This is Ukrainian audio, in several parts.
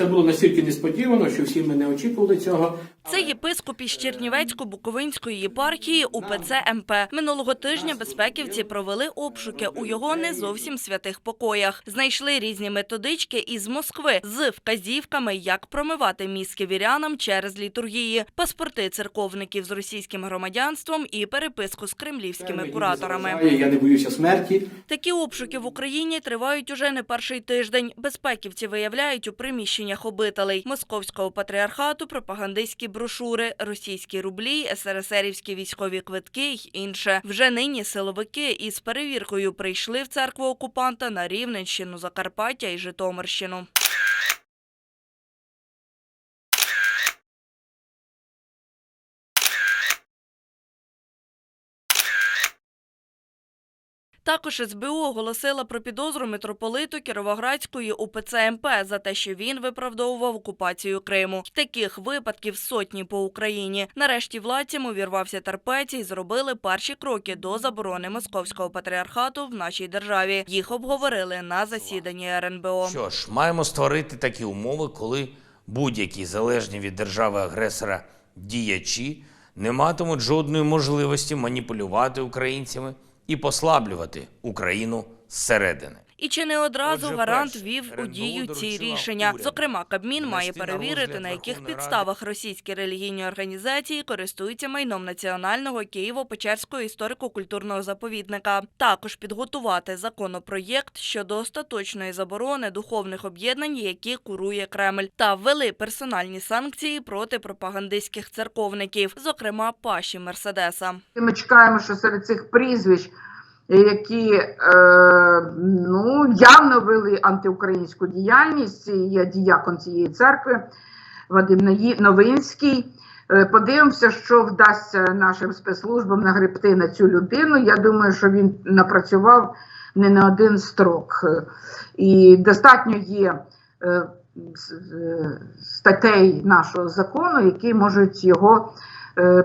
Це було настільки несподівано, що всі ми не очікували цього. Це єпископ із Чернівецько-Буковинської єпархії УПЦ МП. Минулого тижня безпеківці провели обшуки у його не зовсім святих покоях. Знайшли різні методички із Москви з вказівками, як промивати мізки вірянам через літургії, паспорти церковників з російським громадянством і переписку з кремлівськими кураторами. Я не боюся смерті. Такі обшуки в Україні тривають уже не перший тиждень. Безпеківці виявляють у приміщеннях обителей московського патріархату пропагандистські брошури, російські рублі, СРСРівські військові квитки й інше. Вже нині силовики із перевіркою прийшли в церкву окупанта на Рівненщину, Закарпаття і Житомирщину. Також СБУ оголосила про підозру митрополиту Кіровоградської УПЦ МП за те, що він виправдовував окупацію Криму. Таких випадків сотні по Україні. Нарешті владцям увірвався терпець і зробили перші кроки до заборони московського патріархату в нашій державі. Їх обговорили на засіданні РНБО. Що ж, маємо створити такі умови, коли будь-які залежні від держави-агресора діячі не матимуть жодної можливості маніпулювати українцями і послаблювати Україну зсередини. І чи не одразу Отже, гарант вів у дію ці рішення? уряду Зокрема, Кабмін має внести на перевірити, на яких підставах російські релігійні організації користуються майном національного Києво-Печерського історико-культурного заповідника. Також підготувати законопроєкт щодо остаточної заборони духовних об'єднань, які курує Кремль, та ввели персональні санкції проти пропагандистських церковників, зокрема Паші Мерседеса. Ми чекаємо, що серед цих прізвищ, які е, ну, явно вели антиукраїнську діяльність, є діякон цієї церкви Вадим Новинський. Е, Подивимося, що вдасться нашим спецслужбам нагребти на цю людину. Я думаю, що він напрацював не на один строк. І достатньо є е, статей нашого закону, які можуть його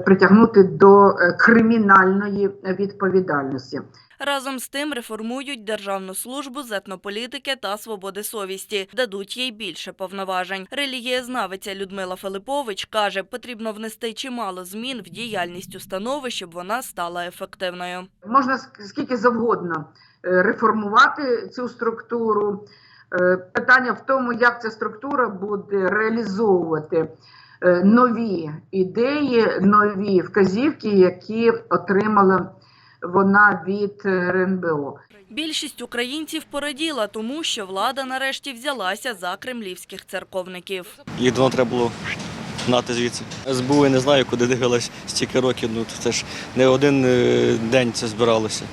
притягнути до е, кримінальної відповідальності. Разом з тим реформують Державну службу з етнополітики та свободи совісті, дадуть їй більше повноважень. Релігієзнавиця Людмила Филипович каже, потрібно внести чимало змін в діяльність установи, щоб вона стала ефективною. Можна скільки завгодно е, реформувати цю структуру. Е, Питання в тому, як ця структура буде реалізовувати е, нові ідеї, нові вказівки, які отримала вона від е, РНБО. Більшість українців пораділа тому, що влада нарешті взялася за кремлівських церковників. Їх давно треба було гнати звідси. СБУ я не знаю, куди дивилась стільки років. Ну це ж не один е, день це збиралося.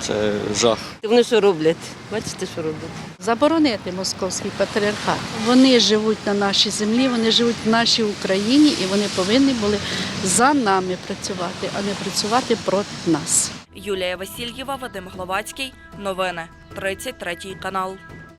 Це жах. Вони що роблять? Бачите, що роблять? заборонити московський патріархат. Вони живуть на нашій землі, вони живуть в нашій Україні і вони повинні були за нами працювати, а не працювати проти нас. Юлія Васильєва, Вадим Гловацький. Новини. 33 канал.